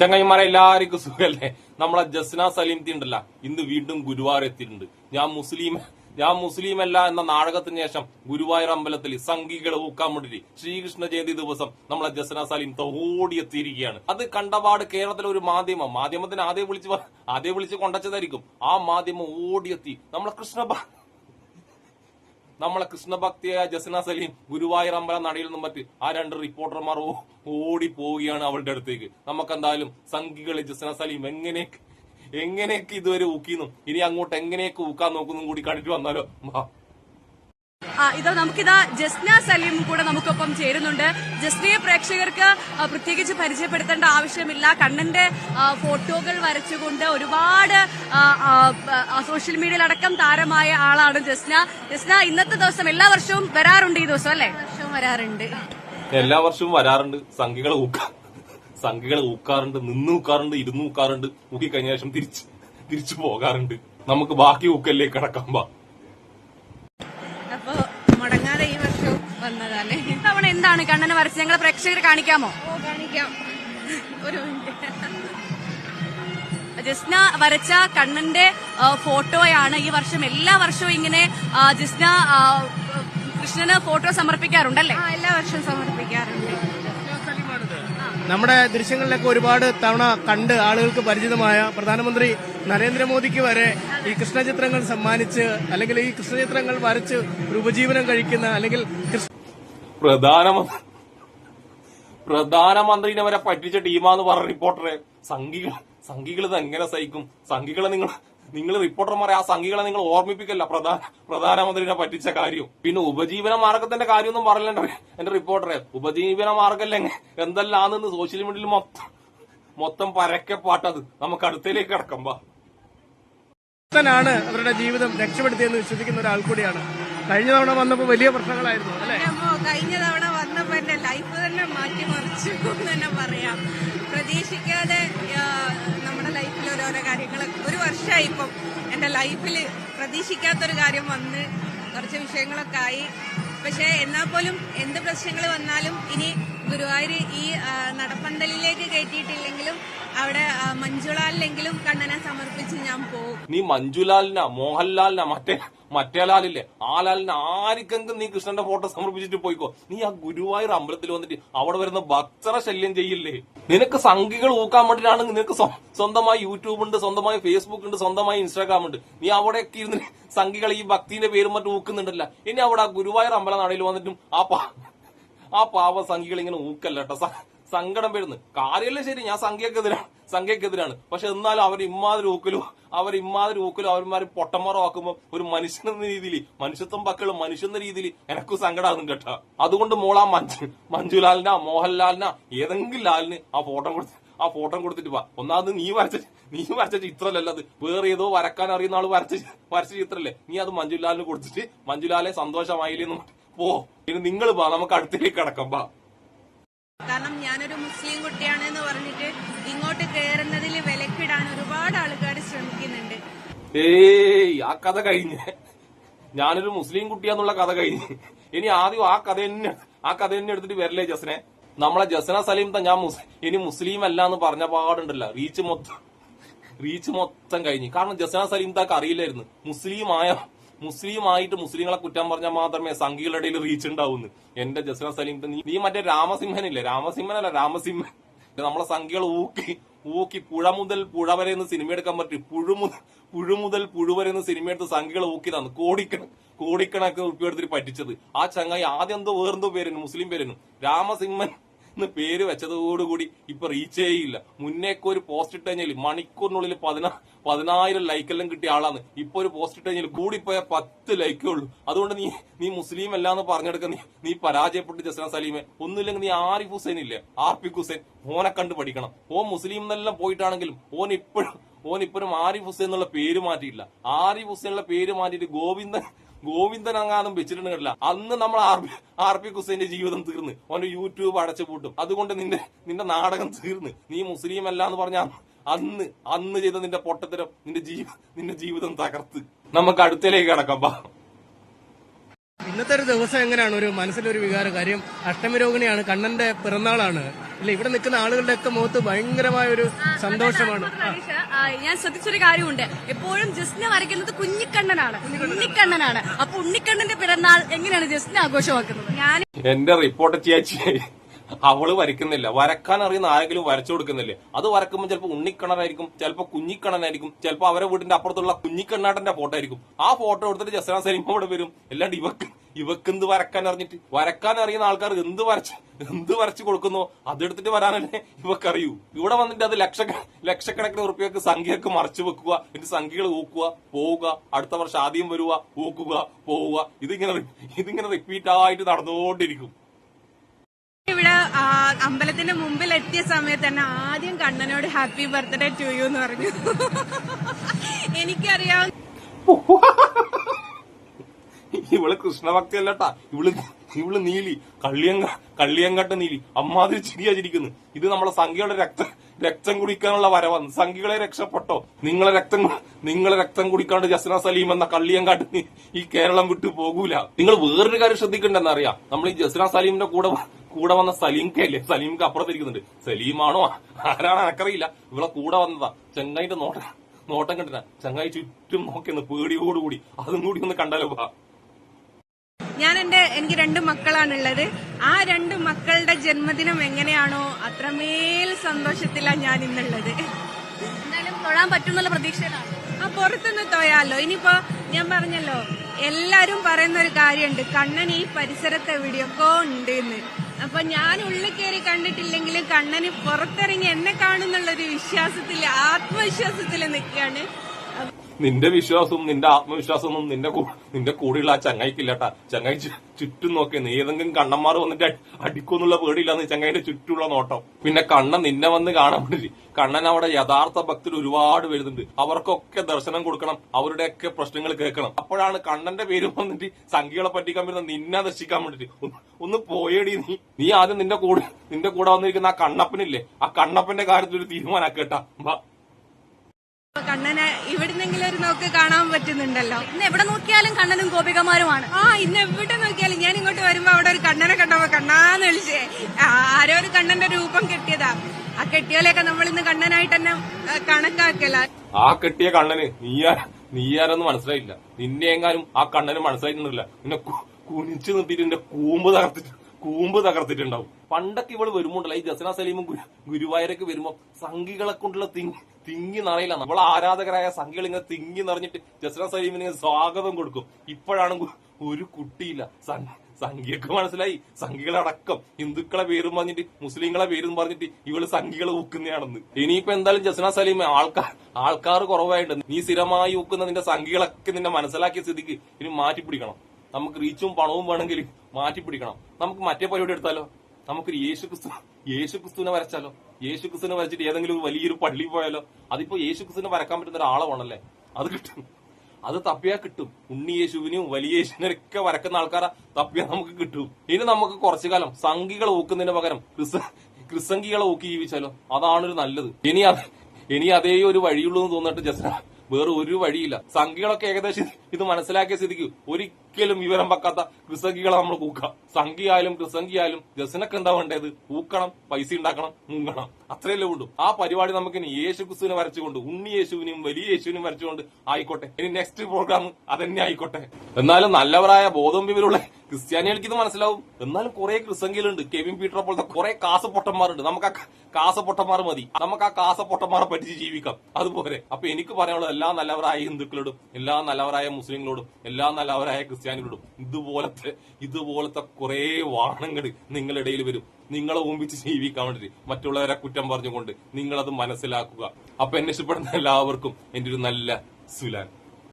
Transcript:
ചങ്ങായിമാരെ എല്ലാവർക്കും സുഖല്ലേ? നമ്മളെ ജസ്ന സലീം ഉണ്ടല്ല. ഇന്ന് വീണ്ടും ഗുരുവായൂർ എത്തിയിട്ടുണ്ട്. ഞാൻ മുസ്ലിം ഞാൻ മുസ്ലിം അല്ല എന്ന നാടകത്തിന് ശേഷം ഗുരുവായൂർ അമ്പലത്തിൽ സംഘികളെ ഊക്കാൻ വേണ്ടിട്ട് ശ്രീകൃഷ്ണ ജയന്തി ദിവസം നമ്മളെ ജസ്ന സലീം തോടി എത്തിയിരിക്കുകയാണ്. അത് കണ്ടപാട് കേരളത്തിലെ ഒരു മാധ്യമം. മാധ്യമത്തിന് ആദ്യം വിളിച്ച് ആദ്യം വിളിച്ച് കൊണ്ടച്ചതായിരിക്കും. ആ മാധ്യമം ഓടിയെത്തി. നമ്മളെ കൃഷ്ണ നമ്മളെ കൃഷ്ണഭക്തിയായ ജസ്ന സലീം ഗുരുവായൂർ അമ്പലം നടയിൽ നിന്നും മറ്റ് ആ രണ്ട് റിപ്പോർട്ടർമാർ ഓടി പോവുകയാണ് അവളുടെ അടുത്തേക്ക്. നമുക്ക് എന്തായാലും സംഘികളെ ജസ്ന സലീം എങ്ങനെ എങ്ങനെയൊക്കെ ഇതുവരെ ഊക്കിന്നും ഇനി അങ്ങോട്ട് എങ്ങനെയൊക്കെ ഊക്കാൻ നോക്കുന്നു കൂടി കണ്ടിട്ട് വന്നാലോ? ഇത് നമുക്കിതാ ജസ്ന സലീം കൂടെ നമുക്കൊപ്പം ചേരുന്നുണ്ട്. ജസ്നയെ പ്രേക്ഷകർക്ക് പ്രത്യേകിച്ച് പരിചയപ്പെടുത്തേണ്ട ആവശ്യമില്ല. കണ്ണന്റെ ഫോട്ടോകൾ വരച്ചുകൊണ്ട് ഒരുപാട് സോഷ്യൽ മീഡിയയിൽ അടക്കം സോഷ്യൽ മീഡിയയിലടക്കം താരമായ ആളാണ് ജസ്ന. ജസ്ന ഇന്നത്തെ ദിവസം എല്ലാ വർഷവും വരാറുണ്ട് ഈ ദിവസം അല്ലേ? വർഷവും വരാറുണ്ട്. എല്ലാ വർഷവും വരാറുണ്ട്. സംഖ്യകൾ സംഖ്യകൾ ഊക്കാറുണ്ട്. നിന്ന് ഊക്കാറുണ്ട് ഇരുന്ന് ഊക്കാറുണ്ട്. ഊക്കി കഴിഞ്ഞ ശേഷം തിരിച്ച് തിരിച്ചു പോകാറുണ്ട്. നമുക്ക് ബാക്കി ഊക്കല്ലേ കിടക്കാൻ പാ അപ്പൊ മുടങ്ങാതെ ഈ വർഷവും വന്നതാണ് ഇത്തവണ എന്താണ് കണ്ണനെ വരച്ച് ഞങ്ങളെ പ്രേക്ഷകർ കാണിക്കാമോ? ഓ കാണിക്കാം. ഒരു മിനിറ്റ്. ജസ്ന വരച്ച കണ്ണന്റെ ഫോട്ടോയാണ് ഈ വർഷം എല്ലാ വർഷവും ഇങ്ങനെ ജിസ്ന കൃഷ്ണന് ഫോട്ടോ സമർപ്പിക്കാറുണ്ടല്ലേ? ആ എല്ലാ വർഷവും സമർപ്പിക്കാറുണ്ട്. നമ്മുടെ ദൃശ്യങ്ങളിലൊക്കെ ഒരുപാട് തവണ കണ്ട് ആളുകൾക്ക് പരിചിതമായ പ്രധാനമന്ത്രി നരേന്ദ്രമോദിക്ക് വരെ ഈ കൃഷ്ണചിത്രങ്ങൾ സമ്മാനിച്ച് അല്ലെങ്കിൽ ഈ കൃഷ്ണചിത്രങ്ങൾ വരച്ച് ഒരു ഉപജീവനം കഴിക്കുന്ന അല്ലെങ്കിൽ കൃഷ്ണ പ്രധാനമന്ത്രി പ്രധാനമന്ത്രിനെ വരെ പറ്റിച്ച ടീമാന്ന് പറഞ്ഞ റിപ്പോർട്ടറെ സംഘികൾ സംഘികൾ ഇത് എങ്ങനെ സഹിക്കും? സംഘികളെ നിങ്ങൾ നിങ്ങൾ റിപ്പോർട്ടർമാരെ ആ സംഘികളെ നിങ്ങൾ ഓർമ്മിപ്പിക്കല്ല. പ്രധാന പ്രധാനമന്ത്രിനെ പറ്റിച്ച കാര്യം. പിന്നെ ഉപജീവന മാർഗത്തിന്റെ കാര്യമൊന്നും പറയണ്ട എന്റെ റിപ്പോർട്ടറെ ഉപജീവന മാർഗല്ലേ എന്തെല്ലാന്ന് സോഷ്യൽ മീഡിയയിൽ മൊത്തം മൊത്തം പരക്കെ പാട്ടത് നമുക്ക് അടുത്തേക്ക് കിടക്കാം വാ. ഭക്തനാണ് അവരുടെ ജീവിതം രക്ഷപ്പെടുത്തിയെന്ന് വിശ്വസിക്കുന്ന ഒരാൾ കൂടിയാണ്. കഴിഞ്ഞ തവണ വന്നപ്പോൾ വലിയ പ്രശ്നങ്ങളായിരുന്നു അല്ലെ? കഴിഞ്ഞ തവണ വന്നപ്പോ എന്റെ ലൈഫ് തന്നെ മാറ്റിമറിച്ചു എന്ന് തന്നെ പറയാം. പ്രതീക്ഷിക്കാതെ നമ്മുടെ ലൈഫിൽ ഓരോരോ കാര്യങ്ങൾ ഒരു വർഷമായി ഇപ്പം എന്റെ ലൈഫിൽ പ്രതീക്ഷിക്കാത്തൊരു കാര്യം വന്ന് കുറച്ച് വിഷയങ്ങളൊക്കെ ആയി. പക്ഷേ എന്നാൽ പോലും എന്ത് പ്രശ്നങ്ങൾ വന്നാലും ഇനി ഗുരുവായൂർ ഈ നടപ്പന്തലിലേക്ക് കയറ്റിയിട്ടില്ലെങ്കിലും അവിടെ മഞ്ജുലാലിലെങ്കിലും കണ്ണനെ സമർപ്പിച്ച് ഞാൻ പോകും. നീ മഞ്ജുലാലിനാ മോഹൻലാലിനാ മറ്റേ മറ്റേ ലാലില്ലേ? ആ ലാലിന് ആർക്കെങ്കിലും നീ കൃഷ്ണന്റെ ഫോട്ടോ സമർപ്പിച്ചിട്ട് പോയിക്കോ? നീ ആ ഗുരുവായൂർ അമ്പലത്തിൽ വന്നിട്ട് അവിടെ വരുന്ന ഭക്തര ശല്യം ചെയ്യില്ലേ? നിനക്ക് സംഖ്യകൾ ഊക്കാൻ വേണ്ടിയിട്ടാണ് നിനക്ക് സ്വന്തമായി യൂട്യൂബ് ഉണ്ട് സ്വന്തമായി ഫേസ്ബുക്ക് ഉണ്ട് സ്വന്തമായി ഇൻസ്റ്റാഗ്രാം ഉണ്ട്. നീ അവിടെയൊക്കെ ഇരുന്ന് സംഖ്യകൾ ഈ ഭക്തിന്റെ പേരും മറ്റും ഊക്കുന്നുണ്ടല്ല. ഇനി അവിടെ ആ ഗുരുവായൂർ അമ്പല നടയിൽ വന്നിട്ടും ആ ആ പാവ സംഖ്യകൾ ഇങ്ങനെ ഊക്കല്ല കേട്ടോ. സങ്കടം വരുന്നു. കാര്യമല്ലേ ശരി ഞാൻ സംഖ്യക്കെതിരാണ് സംഖ്യക്കെതിരാണ്. പക്ഷെ എന്നാലും അവർ ഇമ്മാതിരി ഊക്കലും അവർ ഇമ്മാതിരി ഊക്കലും അവന്മാര് പൊട്ടന്മാരോ ആക്കുമ്പോൾ ഒരു മനുഷ്യൻ എന്ന രീതിയിൽ മനുഷ്യത്വം പക്കളും മനുഷ്യൻ എന്ന രീതിയിൽ എനക്കും സങ്കടമാകുന്നു കേട്ടോ. അതുകൊണ്ട് മോളാ മഞ്ജു മഞ്ജുലാലിനാ മോഹൻലാലിനാ ഏതെങ്കിലും ലാലിന് ആ ഫോട്ടോ കൊടുത്ത് ആ ഫോട്ടോ കൊടുത്തിട്ട് വാ. ഒന്നാമത് നീ വരച്ച നീ വരച്ച ചിത്രമല്ല അത്. വേറെ ഏതോ വരക്കാൻ അറിയുന്ന ആൾ വരച്ച വരച്ച ചിത്രമല്ലേ? നീ അത് മഞ്ജുലാലിന് കൊടുത്തിട്ട് മഞ്ജുലാലെ സന്തോഷമായില്ലേ എന്ന് പോ ഇനി നിങ്ങൾ വാ നമുക്ക് അടുത്തേക്ക് കടക്കാം വാ. കാരണം ഞാനൊരു മുസ്ലിം കുട്ടിയാണ് എന്ന് പറഞ്ഞിട്ട് ഇങ്ങോട്ട് കയറുന്നതിൽ വിലക്കിടാൻ ഒരുപാട് ആൾക്കാർ ശ്രമിക്കുന്നുണ്ട്. ഏയ് ആ കഥ കഴിഞ്ഞ്. ഞാനൊരു മുസ്ലിം കുട്ടിയാന്നുള്ള കഥ കഴിഞ്ഞ്. ഇനി ആദ്യം ആ കഥ തന്നെ ആ കഥ തന്നെ എടുത്തിട്ട് വരില്ലേ ജസ്നെ? നമ്മളെ ജസ്ന സലീം ഞാൻ ഇനി മുസ്ലിം അല്ല എന്ന് പറഞ്ഞ പാടുണ്ടല്ല റീച്ച് മൊത്തം. റീച്ച് മൊത്തം കഴിഞ്ഞു. കാരണം ജസ്ന സലീം താക്ക് അറിയില്ലായിരുന്നു. മുസ്ലിം ആയ മുസ്ലിം ആയിട്ട് മുസ്ലിങ്ങളെ കുറ്റം പറഞ്ഞാൽ മാത്രമേ സംഘികളുടെ ഇടയിൽ റീച്ച് ഉണ്ടാവുന്നു. എന്റെ ജസ്ന സലീം നീ മറ്റേ രാമസിംഹനില്ലേ? രാമസിംഹനല്ല രാമസിംഹൻ. നമ്മളെ സംഖ്യകൾ ഊക്കി ഊക്കി പുഴ മുതൽ പുഴ വരെ എന്ന് സിനിമ എടുക്കാൻ പറ്റും. പുഴു മുതൽ പുഴു മുതൽ പുഴു വരെ എന്ന് സിനിമ എടുത്ത് സംഖ്യകൾ ഊക്കി തന്നു കോടിക്കണ കോടിക്കണക്ക് ഉറുപ്പിക എടുത്തിട്ട് പറ്റിച്ചത്. ആ ചങ്ങായി ആദ്യം എന്തോ വേറെന്തോ പേരുന്നു മുസ്ലിം പേരുന്നു രാമസിംഹൻ എന്ന് പേര് വെച്ചതോടുകൂടി ഇപ്പൊ റീച്ച് ചെയ്യില്ല. മുന്നേക്ക് ഒരു പോസ്റ്റ് ഇട്ട് കഴിഞ്ഞാൽ മണിക്കൂറിനുള്ളിൽ പതിനാ പതിനായിരം ലൈക്കെല്ലാം കിട്ടിയ ആളാണ് ഇപ്പൊ ഒരു പോസ്റ്റ് ഇട്ട് കഴിഞ്ഞാൽ കൂടിപ്പോയ പത്ത് ലൈക്കേ ഉള്ളൂ. അതുകൊണ്ട് നീ നീ മുസ്ലിം അല്ലാന്ന് പറഞ്ഞെടുക്ക നീ നീ പരാജയപ്പെട്ട് ജസ്ന സലീമെ. ഒന്നുമില്ലെങ്കിൽ നീ ആരിഫ് ഹുസൈൻ ഇല്ലേ ആർഫിക് ഹുസൈൻ. ഓനെ കണ്ട് പഠിക്കണം. ഓ മുസ്ലിം എന്നെല്ലാം പോയിട്ടാണെങ്കിലും ഓൻ ഇപ്പോഴും ഓൻ ഇപ്പോഴും ആരിഫ് ഹുസൈൻ എന്നുള്ള പേര് മാറ്റിയില്ല ആരിഫ് ഹുസൈൻ എന്നുള്ള പേര് മാറ്റിയിട്ട് ഗോവിന്ദൻ ഗോവിന്ദൻ അങ്ങാനും വെച്ചിട്ടുണ്ടല്ല അന്ന് നമ്മൾ ആർ പി ഹുസൈന്റെ ജീവിതം തീർന്ന്. ഓന്റെ യൂട്യൂബ് അടച്ചു പൂട്ടും. അതുകൊണ്ട് നിന്റെ നിന്റെ നാടകം തീർന്ന്. നീ മുസ്ലിം അല്ല എന്ന് പറഞ്ഞ അന്ന് അന്ന് ചെയ്ത നിന്റെ പൊട്ടത്തരം നിന്റെ ജീവ നിന്റെ ജീവിതം തകർത്ത്. നമുക്ക് അടുത്തേക്ക് കിടക്കാം ഇന്നത്തെ ഒരു ദിവസം എങ്ങനെയാണ്? ഒരു മനസ്സിലൊരു വികാര. കാര്യം അഷ്ടമി രോഹിണിയാണ് കണ്ണന്റെ പിറന്നാളാണ്. ഇല്ല ഇവിടെ നിൽക്കുന്ന ആളുകളുടെ ഒക്കെ മുഖത്ത് ഭയങ്കരമായ ഒരു സന്തോഷമാണ്. ഞാൻ ശ്രദ്ധിച്ചൊരു കാര്യമുണ്ട്. എപ്പോഴും ജസ്ന വരയ്ക്കുന്നത് കുഞ്ഞിക്കണ്ണനാണ്. ഉണ്ണിക്കണ്ണനാണ്. അപ്പൊ ഉണ്ണിക്കണ്ണന്റെ പിറന്നാൾ എങ്ങനെയാണ് ജസ്ന ആഘോഷമാക്കുന്നത്? ഞാൻ എന്റെ റിപ്പോർട്ട് ചേച്ചി അവൾ വരയ്ക്കുന്നില്ല. വരക്കാൻ അറിയുന്ന ആരെങ്കിലും വരച്ചു കൊടുക്കുന്നില്ലേ? അത് വരക്കുമ്പോൾ ചിലപ്പോൾ ഉണ്ണിക്കണ്ണനായിരിക്കും ചിലപ്പോൾ കുഞ്ഞിക്കണ്ണനായിരിക്കും ചിലപ്പോൾ അവരെ വീടിന്റെ അപ്പുറത്തുള്ള കുഞ്ഞിക്കണ്ണാട്ടന്റെ ഫോട്ടോ ആയിരിക്കും. ആ ഫോട്ടോ എടുത്തിട്ട് ജസ്ന സലീം അവിടെ വരും. അല്ലാണ്ട് ഇവക്ക് ഇവക്ക് എന്ത് വരക്കാൻ അറിഞ്ഞിട്ട്? വരക്കാൻ അറിയുന്ന ആൾക്കാർ എന്ത് വരച്ച് എന്ത് വരച്ചു കൊടുക്കുന്നോ? അതെടുത്തിട്ട് വരാനല്ലേ ഇവക്കറിയൂ. ഇവിടെ വന്നിട്ട് അത് ലക്ഷ ലക്ഷക്കണക്കിന് ഉറുപ്പ്യക്ക് സംഖ്യക്ക് മറച്ചു വെക്കുക. എന്നിട്ട് സംഖ്യകൾ ഊക്കുക പോവുക അടുത്ത വർഷം ആദ്യം വരുക ഊക്കുക പോവുക. ഇതിങ്ങനെ ഇതിങ്ങനെ റിപ്പീറ്റ് ആയിട്ട് നടന്നുകൊണ്ടിരിക്കും. അമ്പലത്തിന്റെ മുമ്പിൽ എത്തിയ സമയത്ത് തന്നെ ആദ്യം കണ്ണനോട് ഹാപ്പി ബർത്ത്ഡേ ടു യു എന്ന് പറഞ്ഞു. എനിക്കറിയാവുന്ന ഇവൾ കൃഷ്ണഭക്തി അല്ലട്ടാ ഇവൾ ഇവൾ നീലി. കള്ളിയങ്ക കള്ളിയങ്കട്ട നീലി. അമ്മാതിരി ചിരിയാ ചിരിക്കുന്നു ഇത് നമ്മളെ സംഖ്യയുടെ രക്ത രക്തം കുടിക്കാനുള്ള വരവാണ്. സംഖ്യകളെ രക്ഷപ്പെട്ടോ? നിങ്ങളെ രക്തം നിങ്ങളെ രക്തം കുടിക്കാണ്ട് ജസ്ന സലീം എന്ന കള്ളിയങ്കാട്ട് ഈ കേരളം വിട്ടു പോകൂല. നിങ്ങൾ വേറൊരു കാര്യം ശ്രദ്ധിക്കണ്ടെന്നറിയാം. നമ്മൾ ഈ ജസ്ന സലീമിന്റെ കൂടെ കൂടെ വന്ന സലീം കെ അല്ലേ? സലീംക്ക് അപ്പുറത്തിരിക്കുന്നുണ്ട്. സലീമാണോ? ആരാണ് എനക്കറിയില്ല. ഇവിടെ കൂടെ വന്നതാ. ചെങ്ങായിന്റെ നോട്ട. നോട്ടം കണ്ടിട്ട ചങ്ങായി ചുറ്റും നോക്കിയെന്ന് പേടിയോടുകൂടി. അതും കൂടി ഒന്ന് കണ്ടാലോ ഞാൻ എന്റെ എനിക്ക് രണ്ട് മക്കളാണുള്ളത്. ആ രണ്ട് മക്കളുടെ ജന്മദിനം എങ്ങനെയാണോ അത്രമേൽ സന്തോഷത്തിലാണ് ഞാൻ ഇന്നുള്ളത്. എന്തായാലും തൊഴാൻ പറ്റുന്നുള്ള പ്രതീക്ഷയിലാണ്. ആ പുറത്തുനിന്ന് തോയാലോ ഇനിയിപ്പോ ഞാൻ പറഞ്ഞല്ലോ എല്ലാരും പറയുന്ന ഒരു കാര്യമുണ്ട്. കണ്ണൻ ഈ പരിസരത്ത് എവിടെയൊക്കെ ഉണ്ട് എന്ന് അപ്പൊ ഞാൻ ഉള്ളിൽ കയറി കണ്ടിട്ടില്ലെങ്കിലും കണ്ണന് പുറത്തിറങ്ങി എന്നെ കാണുന്നുള്ളൊരു വിശ്വാസത്തിൽ ആത്മവിശ്വാസത്തിൽ നിൽക്കുകയാണ്. നിന്റെ വിശ്വാസവും നിന്റെ ആത്മവിശ്വാസവും നിന്റെ നിന്റെ കൂടെയുള്ള ആ ചങ്ങായിക്കില്ലട്ടാ. ചങ്ങായി ചുറ്റും നോക്കി. നീ ഏതെങ്കിലും കണ്ണന്മാർ വന്നിട്ട് അടിക്കൊന്നുള്ള പേടിയില്ലാന്ന് ചങ്ങായിന്റെ ചുറ്റുമുള്ള നോട്ടം. പിന്നെ കണ്ണൻ നിന്നെ വന്ന് കാണാൻ വേണ്ടി. കണ്ണൻ അവിടെ യഥാർത്ഥ ഭക്തർ ഒരുപാട് വരുന്നുണ്ട് അവർക്കൊക്കെ ദർശനം കൊടുക്കണം. അവരുടെയൊക്കെ പ്രശ്നങ്ങൾ കേൾക്കണം. അപ്പോഴാണ് കണ്ണന്റെ പേര് വന്നിട്ട് സംഖ്യകളെ പറ്റിക്കാൻ വരുന്ന നിന്നെ ദർശിക്കാൻ വേണ്ടിട്ട്. ഒന്ന് പോയടി നീ. നീ ആദ്യം നിന്റെ കൂടെ നിന്റെ കൂടെ വന്നിരിക്കുന്ന ആ കണ്ണപ്പനില്ലേ? ആ കണ്ണപ്പന്റെ കാര്യത്തിൽ ഒരു തീരുമാനാക്കേട്ടാ കണ്ണനെ ഇവിടുന്നെങ്കിലും ഒരു നോക്ക് കാണാൻ പറ്റുന്നുണ്ടല്ലോ. ഇന്ന് എവിടെ നോക്കിയാലും കണ്ണനും ഗോപികമാരുമാണ്. ആ ഇന്ന് എവിടെ നോക്കിയാലും ഞാൻ ഇങ്ങോട്ട് വരുമ്പോ അവിടെ ഒരു കണ്ണനെ കണ്ടപ്പോ കണ്ണാന്ന് വിളിച്ചേ ആരോ ഒരു കണ്ണന്റെ രൂപം കെട്ടിയതാ. ആ കെട്ടിയാലൊക്കെ നമ്മൾ ഇന്ന് കണ്ണനായിട്ട് തന്നെ കണക്കാക്കല. ആ കെട്ടിയ കണ്ണന് നീയാ നീയാരെന്ന് മനസ്സിലായില്ല. നിന്നെ എങ്ങാനും ആ കണ്ണന് മനസ്സിലായിട്ടുണ്ടല്ല നിന്നെ കുനിച്ചു നിർത്തിയിട്ട് നിന്റെ കൂമ്പ് തകർത്തിട്ട് കൂമ്പ് തകർത്തിട്ടുണ്ടാവും. പണ്ടൊക്കെ ഇവൾ വരുമ്പോണ്ടല്ല ഈ ജസന സലീമും ഗുരു- ഗുരുവായൂരൊക്കെ വരുമ്പോ സംഘികളെ കൊണ്ടുള്ള തിങ്ങി തിങ്ങി നിറയില്ല നമ്മളെ ആരാധകരായ സംഘികൾ ഇങ്ങനെ തിങ്ങി നിറഞ്ഞിട്ട് ജസന സലീമിന് സ്വാഗതം കൊടുക്കും. ഇപ്പോഴാണ് ഒരു കുട്ടിയില്ല. സംഘികൾക്ക് മനസ്സിലായി. സംഘികളടക്കം ഹിന്ദുക്കളെ പേരും പറഞ്ഞിട്ട് മുസ്ലിങ്ങളെ പേരും പറഞ്ഞിട്ട് ഇവൾ സംഘികളെ ഊക്കുന്നതാണെന്ന്. ഇനിയിപ്പോ എന്തായാലും ജസ്ന സലീം ആൾക്കാർ ആൾക്കാർ കുറവായിട്ടുണ്ട്. നീ സ്ഥിരമായി ഊക്കുന്ന നിന്റെ സംഘികളൊക്കെ നിന്നെ മനസ്സിലാക്കിയ സ്ഥിതിക്ക് ഇനി മാറ്റി പിടിക്കണം നമുക്ക് റീച്ചും പണവും വേണമെങ്കിൽ മാറ്റി പിടിക്കണം നമുക്ക് മറ്റേ പരിപാടി എടുത്താലോ? നമുക്കൊരു യേശു ക്രിസ്തു യേശു ക്രിസ്തുവിനെ വരച്ചാലോ? യേശു ക്രിസ്തുവിനെ വരച്ചിട്ട് ഏതെങ്കിലും ഒരു വലിയൊരു പള്ളി പോയാലോ? അതിപ്പോ യേശു ക്രിസ്തുവിനെ വരക്കാൻ പറ്റുന്ന ഒരാളാണല്ലേ അത് കിട്ടും. അത് തപ്പിയാ കിട്ടും. ഉണ്ണി യേശുവിനും വലിയ യേശുവിനൊക്കെ വരക്കുന്ന ആൾക്കാരെ. തപ്പിയാ നമുക്ക് കിട്ടും. ഇനി നമുക്ക് കുറച്ചു കാലം സംഘികളെ ഊക്കുന്നതിന് പകരം ക്രിസ് ക്രിസംഗികളെ ഊക്കി ജീവിച്ചാലോ? അതാണൊരു നല്ലത്. ഇനി അത് ഇനി അതേ ഒരു വഴിയുള്ളൂ എന്ന് തോന്നിട്ട് ജസ്ന വേറെ ഒരു വഴിയില്ല. സംഖ്യകളൊക്കെ ഏകദേശം ഇത് മനസ്സിലാക്കിയ സ്ഥിതിക്ക് ഒരിക്കലും വിവരം വെക്കാത്ത ക്രിസംഖികളെ നമ്മൾ കൂക്കാം. സംഖ്യയായാലും ക്രിസംഖ്യയായാലും ജസനക്ക് എന്താ വേണ്ടത്? ഊക്കണം പൈസ ഉണ്ടാക്കണം മുങ്ങണം. അത്രയല്ലേ ഉള്ളൂ. ആ പരിപാടി നമുക്ക് ഇനി യേശു ക്രിസ്തുവിനെ വരച്ചുകൊണ്ട് ഉണ്ണി യേശുവിനെയും വലിയ യേശുവിനെയും വരച്ചുകൊണ്ട് ആയിക്കോട്ടെ. ഇനി നെക്സ്റ്റ് പ്രോഗ്രാം അതന്നെ ആയിക്കോട്ടെ. എന്നാലും നല്ലവരായ ബോധം വിവരമുള്ള ക്രിസ്ത്യാനികൾക്ക് ഇത് മനസ്സിലാവും. എന്നാലും കുറെ ക്രിസംഖ്യലുണ്ട് കെവിൻ പീറ്റർ പോലത്തെ കുറെ കാസപ്പൊട്ടന്മാരുണ്ട്. നമുക്ക് ആ കാസപ്പൊട്ടന്മാർ മതി. നമുക്ക് ആ കാസപ്പൊട്ടന്മാരെ പറ്റിച്ച് ജീവിക്കാം. അതുപോലെ. അപ്പൊ എനിക്ക് പറയാനുള്ളത് എല്ലാ നല്ലവരായ ഹിന്ദുക്കളോടും എല്ലാ നല്ലവരായ മുസ്ലിങ്ങളോടും എല്ലാ നല്ലവരായ ക്രിസ്ത്യാനികളോടും ഇതുപോലത്തെ ഇതുപോലത്തെ കുറെ വാഹനങ്ങൾ നിങ്ങളിടയിൽ വരും. നിങ്ങളെ ഓമ്പിച്ച് ജീവിക്കാൻ വേണ്ടി മറ്റുള്ളവരെ കുറ്റം പറഞ്ഞുകൊണ്ട് നിങ്ങളത് മനസ്സിലാക്കുക. അപ്പൊ എന്നെ ഇഷ്ടപ്പെടുന്ന എല്ലാവർക്കും എന്റെ ഒരു നല്ല സുലാൻ.